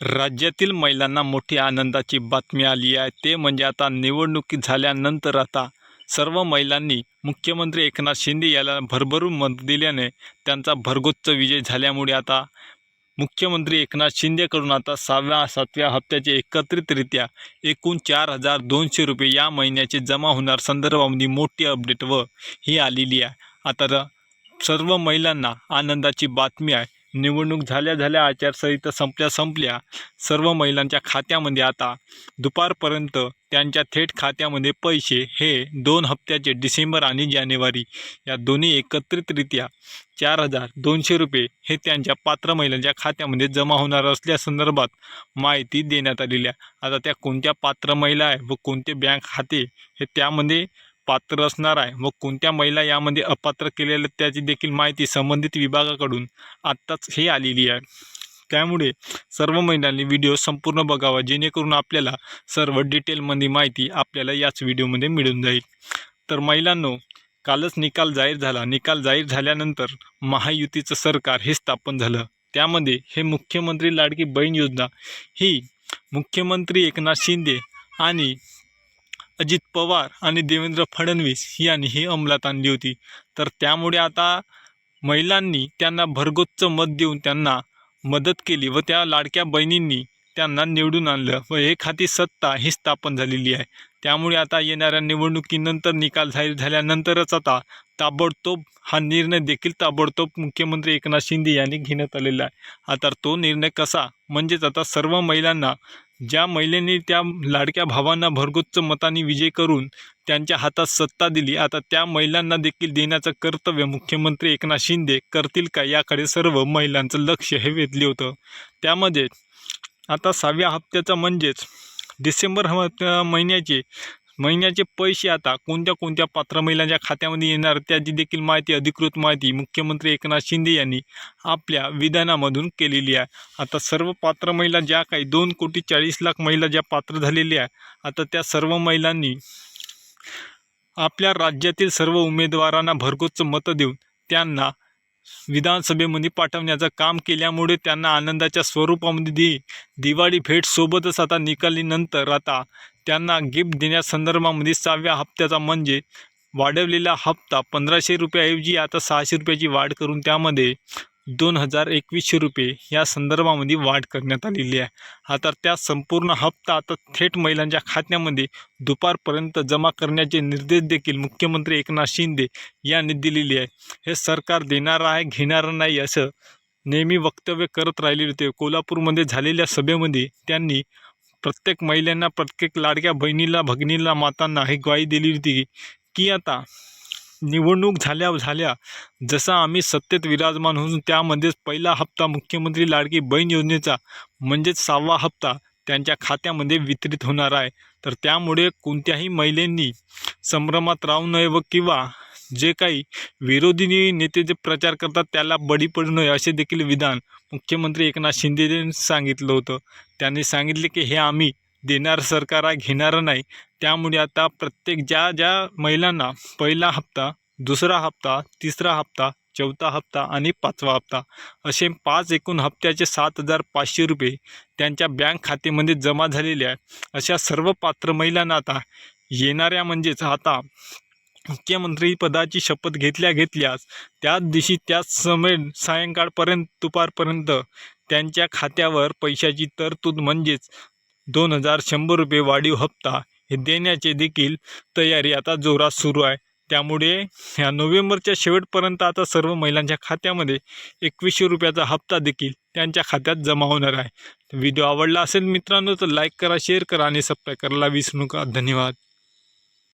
राज्यातील महिलांना मोठी आनंदाची बातमी आली आहे. ते म्हणजे आता निवडणुकी झाल्यानंतर आता सर्व महिलांनी मुख्यमंत्री एकनाथ शिंदे याला भरभरून मत दिल्याने त्यांचा भरगोच्च विजय झाल्यामुळे आता मुख्यमंत्री एकनाथ शिंदेकडून आता सहाव्या सातव्या हप्त्याचे एकत्रितरित्या एकूण चार हजार दोनशे रुपये या महिन्याचे जमा होणार संदर्भामध्ये मोठी अपडेट व ही आलेली आहे. आता सर्व महिलांना आनंदाची बातमी आहे. निवडणूक झाल्या झाल्या आचारसंहिता संपल्या संपल्या सर्व महिलांच्या खात्यामध्ये आता दुपारपर्यंत त्यांच्या थेट खात्यामध्ये पैसे हे दोन हप्त्याचे डिसेंबर आणि जानेवारी या दोन्ही एकत्रितरित्या चार हजार दोनशे रुपये हे त्यांच्या पात्र महिलांच्या खात्यामध्ये जमा होणार असल्यासंदर्भात माहिती देण्यात आलेली आहे. आता त्या कोणत्या पात्र महिला आहे व कोणते बँक खाते हे त्यामध्ये पात्र असणार आहे. व कोणत्या महिला यामध्ये अपात्र केलेल्या त्याची देखील माहिती संबंधित विभागाकडून आत्ताच हे आलेली आहे. त्यामुळे सर्व महिलांनी व्हिडिओ संपूर्ण बघावा जेणेकरून आपल्याला सर्व डिटेलमध्ये माहिती आपल्याला याच व्हिडिओमध्ये मिळून जाईल. तर महिलांनो कालच निकाल जाहीर झाला. निकाल जाहीर झाल्यानंतर महायुतीचं सरकार हे स्थापन झालं. त्यामध्ये हे मुख्यमंत्री लाडकी बहीण योजना ही मुख्यमंत्री एकनाथ शिंदे आणि अजित पवार आणि देवेंद्र फडणवीस यांनी ही अंमलात आणली होती. तर त्यामुळे आता महिलांनी त्यांना भरगोच्च मत देऊन त्यांना मदत केली व त्या लाडक्या बहिणींनी त्यांना निवडून आणलं व एक हाती सत्ता ही स्थापन झालेली आहे. त्यामुळे आता येणाऱ्या निवडणुकीनंतर निकाल जाहीर झाल्यानंतरच आता ताबडतोब हा निर्णय देखील ताबडतोब मुख्यमंत्री एकनाथ शिंदे यांनी घेण्यात आलेला आहे. आता तो निर्णय कसा? म्हणजेच आता सर्व महिलांना ज्या महिलेने त्या लाडक्या भावांना भरगुच्च मताने विजय करून त्यांच्या हातात सत्ता दिली आता त्या महिलांना देखील देण्याचं कर्तव्य मुख्यमंत्री एकनाथ शिंदे करतील का? याकडे सर्व महिलांचं लक्ष हे वेधले होतं. त्यामध्ये आता सहाव्या हप्त्याचा म्हणजेच डिसेंबर हप्त्या महिन्याचे महिन्याचे पैसे आता कोणत्या कोणत्या पात्र महिलांच्या खात्यामध्ये येणार त्याची देखील माहिती अधिकृत माहिती मुख्यमंत्री एकनाथ शिंदे यांनी आपल्या विधानामधून केलेली आहे. आता सर्व पात्र महिला ज्या काही दोन कोटी चाळीस लाख महिला ज्या पात्र झालेल्या आहे आता त्या सर्व महिलांनी आपल्या राज्यातील सर्व उमेदवारांना भरगोच्च मतं देऊन त्यांना विधानसभेमध्ये पाठवण्याचं काम केल्यामुळे त्यांना आनंदाच्या स्वरूपामध्ये दि दिवाळी भेट सोबतच आता निकालीनंतर आता त्यांना गिफ्ट देण्यासंदर्भामध्ये सहाव्या हप्त्याचा म्हणजे वाढवलेला हप्ता पंधराशे रुपयाऐवजी आता सहाशे रुपयाची वाढ करून त्यामध्ये दोन हजार एकवीसशे रुपये या संदर्भामध्ये वाढ करण्यात आलेली आहे. आता त्या संपूर्ण हप्ता आता थेट महिलांच्या खात्यामध्ये दुपारपर्यंत जमा करण्याचे निर्देश देखील मुख्यमंत्री एकनाथ शिंदे यांनी दिलेले आहे हे सरकार देणार आहे घेणार नाही असं नेहमी वक्तव्य करत राहिलेले होते कोल्हापूरमध्ये झालेल्या सभेमध्ये त्यांनी प्रत्येक महिलांना प्रत्येक लाडक्या बहिणीला भगिनीला मातांना ही ग्वाही दिली होती की आता निवडणूक झाल्या झाल्या जसा आम्ही सत्तेत विराजमान होऊन त्यामध्येच पहिला हप्ता मुख्यमंत्री लाडकी बहीण योजनेचा म्हणजेच सहावा हप्ता त्यांच्या खात्यामध्ये वितरित होणार आहे. तर त्यामुळे कोणत्याही महिलांनी संभ्रमात राहू नये व किंवा जे काही विरोधी नेते जे प्रचार करतात त्याला बळी पडू नये असे देखील विधान मुख्यमंत्री एकनाथ शिंदे यांनी सांगितलं होतं. त्यांनी सांगितले की हे आम्ही देणार सरकार आहे घेणारं नाही. त्यामुळे आता प्रत्येक ज्या ज्या महिलांना पहिला हप्ता दुसरा हप्ता तिसरा हप्ता चौथा हप्ता आणि पाचवा हप्ता असे पाच एकूण हप्त्याचे सात हजार पाचशे रुपये त्यांच्या बँक खात्यामध्ये जमा झालेले आहे. अशा सर्व पात्र महिलांना आता येणाऱ्या म्हणजेच आता मुख्यमंत्री पदाची शपथ घेतल्या घेतल्यास त्याच दिवशी त्याच समय सायंकाळपर्यंत दुपारपर्यंत त्यांच्या खात्यावर पैशाची तरतूद म्हणजेच दोन हजार शंभर रुपये वाढीव हप्ता हे देण्याचे देखील तयारी आता जोरात सुरू आहे. त्यामुळे ह्या नोव्हेंबरच्या शेवटपर्यंत आता सर्व महिलांच्या खात्यामध्ये एकवीसशे रुपयाचा हप्ता देखील त्यांच्या खात्यात जमा होणार आहे. व्हिडिओ आवडला असेल मित्रांनो तर लाईक करा शेअर करा आणि सबस्क्राईब करायला विसरू नका. धन्यवाद.